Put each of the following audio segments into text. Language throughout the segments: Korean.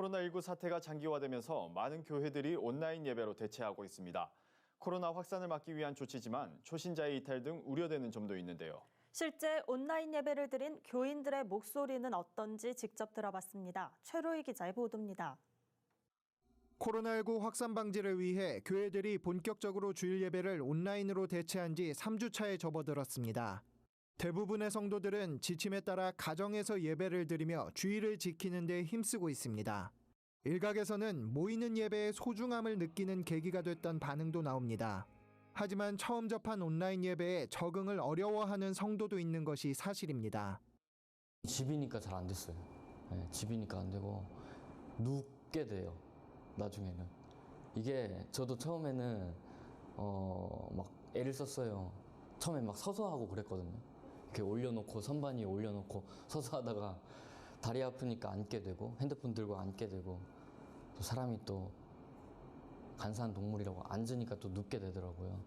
코로나19 사태가 장기화되면서 많은 교회들이 온라인 예배로 대체하고 있습니다. 코로나 확산을 막기 위한 조치지만 초신자의 이탈 등 우려되는 점도 있는데요. 실제 온라인 예배를 드린 교인들의 목소리는 어떤지 직접 들어봤습니다. 최로희 기자의 보도입니다. 코로나19 확산 방지를 위해 교회들이 본격적으로 주일 예배를 온라인으로 대체한 지 3주 차에 접어들었습니다. 대부분의 성도들은 지침에 따라 가정에서 예배를 드리며 주의를 지키는 데 힘쓰고 있습니다. 일각에서는 모이는 예배의 소중함을 느끼는 계기가 됐던 반응도 나옵니다. 하지만 처음 접한 온라인 예배에 적응을 어려워하는 성도도 있는 것이 사실입니다. 집이니까 잘 안 됐어요. 네, 집이니까 안 되고 눕게 돼요. 나중에는 이게 저도 처음에는 어 막 애를 썼어요. 처음에 막 서서 하고 그랬거든요. 이렇게 올려놓고 선반 위에 올려놓고 서서 하다가 다리 아프니까 앉게 되고 핸드폰 들고 앉게 되고 또 사람이 또 간사한 동물이라고 앉으니까 또 눕게 되더라고요.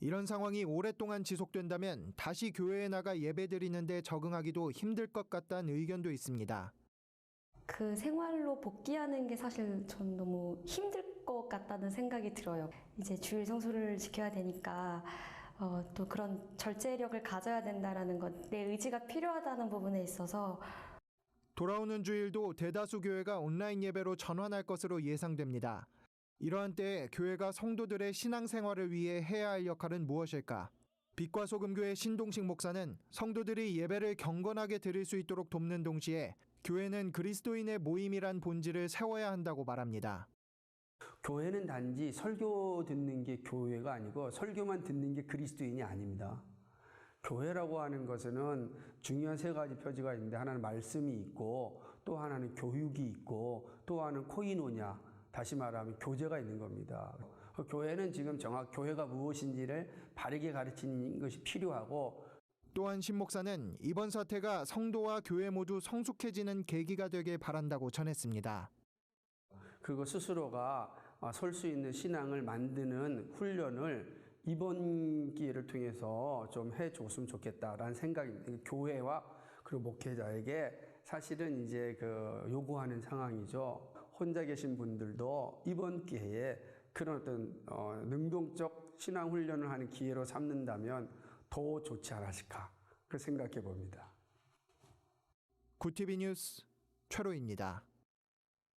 이런 상황이 오랫동안 지속된다면 다시 교회에 나가 예배드리는데 적응하기도 힘들 것 같다는 의견도 있습니다. 그 생활로 복귀하는 게 사실 전 너무 힘들 것 같다는 생각이 들어요. 이제 주일 성수를 지켜야 되니까 어, 또 그런 절제력을 가져야 된다라는 것, 내 의지가 필요하다는 부분에 있어서 돌아오는 주일도 대다수 교회가 온라인 예배로 전환할 것으로 예상됩니다. 이러한 때에 교회가 성도들의 신앙생활을 위해 해야 할 역할은 무엇일까? 빛과 소금교회 신동식 목사는 성도들이 예배를 경건하게 드릴 수 있도록 돕는 동시에 교회는 그리스도인의 모임이란 본질을 세워야 한다고 말합니다. 교회는 단지 설교 듣는 게 교회가 아니고 설교만 듣는 게 그리스도인이 아닙니다. 교회라고 하는 것은 중요한 세 가지 표지가 있는데 하나는 말씀이 있고 또 하나는 교육이 있고 또 하나는 코이노냐 다시 말하면 교제가 있는 겁니다. 그 교회는 지금 정확 교회가 무엇인지를 바르게 가르치는 것이 필요하고 또한 신 목사는 이번 사태가 성도와 교회 모두 성숙해지는 계기가 되길 바란다고 전했습니다. 그거 스스로가 설 수 있는 신앙을 만드는 훈련을 이번 기회를 통해서 좀 해줬으면 좋겠다라는 생각이 교회와 그리고 목회자에게 사실은 이제 그 요구하는 상황이죠. 혼자 계신 분들도 이번 기회에 그런 어떤 어, 능동적 신앙 훈련을 하는 기회로 삼는다면 더 좋지 않았을까 그 생각해 봅니다. 구티비 뉴스 최로입니다.